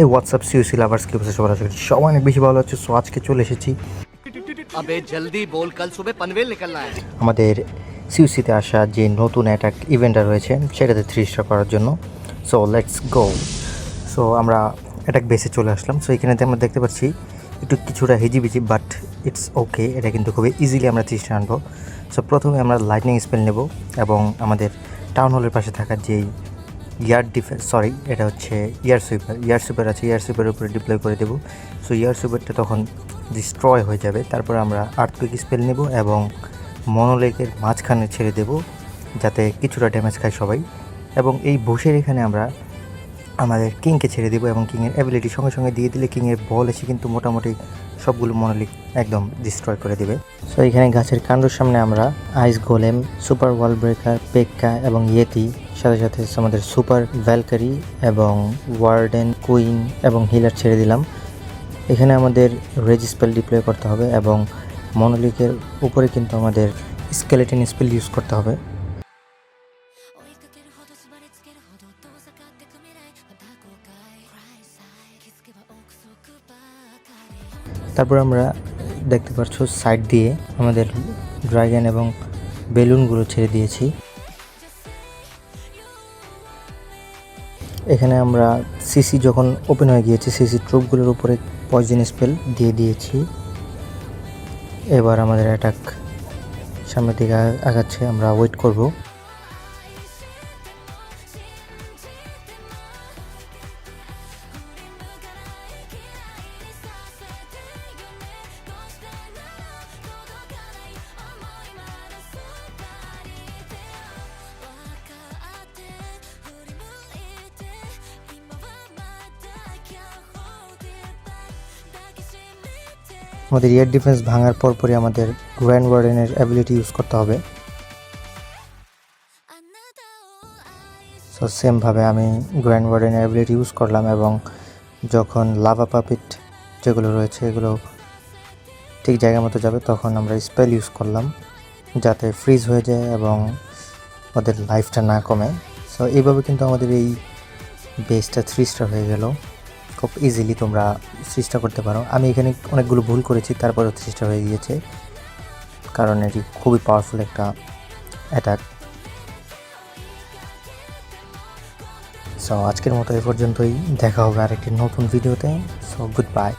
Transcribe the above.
এই WhatsApp COC lovers কি বসে সবার আছে সবাই অনেক বেশি ভালো আছে। সো আজকে চলে এসেছি। আবে জলদি বল কাল সুবে পানভেল নিকলনা হ্যায়। আমাদের সিওসিতে আসা যে নতুন অ্যাটাক ইভেন্টটা রয়েছে সেটাতে থ্রি স্টার করার জন্য। সো লেটস গো সো আমরা অ্যাটাক বেসে চলে আসলাম। সো এখানেতে আমরা দেখতে পাচ্ছি একটু কিছুটা হিজিবিজি বাট ইটস ওকে এটা কিন্তু খুবই ইজিলি আমরা থ্রি স্টার আনব। সো প্রথমে আমরা লাইটনিং স্পেল নেব এবং আমাদের টাউন হলের পাশে থাকা যেই ইয়ার ডিফেন্স সরি এটা হচ্ছে ইয়ার সুইপার। ইয়ার সুইপার আছে, ইয়ার সুইপারের উপরে ডিপ্লয় করে দেবো। সো ইয়ার সুইপারটা তখন ডিস্ট্রয় হয়ে যাবে। তারপর আমরা আর্থকুইক স্পেল নেব এবং মনোলেকের মাঝখানে ছেড়ে দেব, যাতে কিছুটা ড্যামেজ খায় সবাই। এবং এই বসের এখানে আমরা আমাদের কিংকে ছেড়ে দেবো এবং কিংয়ের অ্যাবিলিটি সঙ্গে সঙ্গে দিয়ে দিলে কিংয়ের বল এসে কিন্তু মোটামুটি সবগুলো মনোলিক একদম ডিস্ট্রয় করে দেবে। সো এখানে গাছের কাণ্ডর সামনে আমরা ice golem super wall breaker Pekka এবং ইয়েতি সাথে সাথে আমাদের সুপার ভ্যালকারি এবং ওয়ার্ডেন, কুইন এবং হিলার ছেড়ে দিলাম। এখানে আমাদের রেজ স্পেল ডিপ্লয় করতে হবে এবং মনোলিকের উপরে কিন্তু আমাদের স্কেলেটিন স্পেল ইউজ করতে হবে। তারপর আমরা দেখতে পাচ্ছ সাইড দিয়ে আমাদের ড্রাগন এবং বেলুনগুলো ছেড়ে দিয়েছি। এখানে আমরা সিসি যখন ওপেন হয়ে গিয়েছে, সিসি ট্রুপগুলোর উপরে পয়জন স্পেল দিয়ে দিয়েছি। এবার আমাদের অ্যাটাক সামনের দিকে আগাচ্ছে, আমরা ওয়েট করব। আমাদের এয়ার ডিফেন্স ভাঙার পরপরই আমাদের গ্র্যান্ড ওয়ার্ডেনের অ্যাবিলিটি ইউজ করতে হবে। সো সেমভাবে আমি গ্র্যান্ড ওয়ার্ডেনের অ্যাবিলিটি ইউজ করলাম এবং যখন লাভা পাপিট যেগুলো রয়েছে এগুলো ঠিক জায়গা মতো যাবে, তখন আমরা স্পেল ইউজ করলাম যাতে ফ্রিজ হয়ে যায় এবং ওদের লাইফটা না কমে। সো এইভাবে কিন্তু আমাদের এই বেসটা থ্রি স্টার হয়ে গেল। খুব ইজিলি তোমরা চেষ্টা করতে পারো। আমি এখানে অনেকগুলো ভুল করেছি তারপর চেষ্টা হয়ে গিয়েছে। কারণ এটি খুবই পাওয়ারফুল একটা অ্যাটাক সো আজকের মতো এ পর্যন্তই। দেখা হবে আরেকটি নতুন ভিডিওতে সো গুড বাই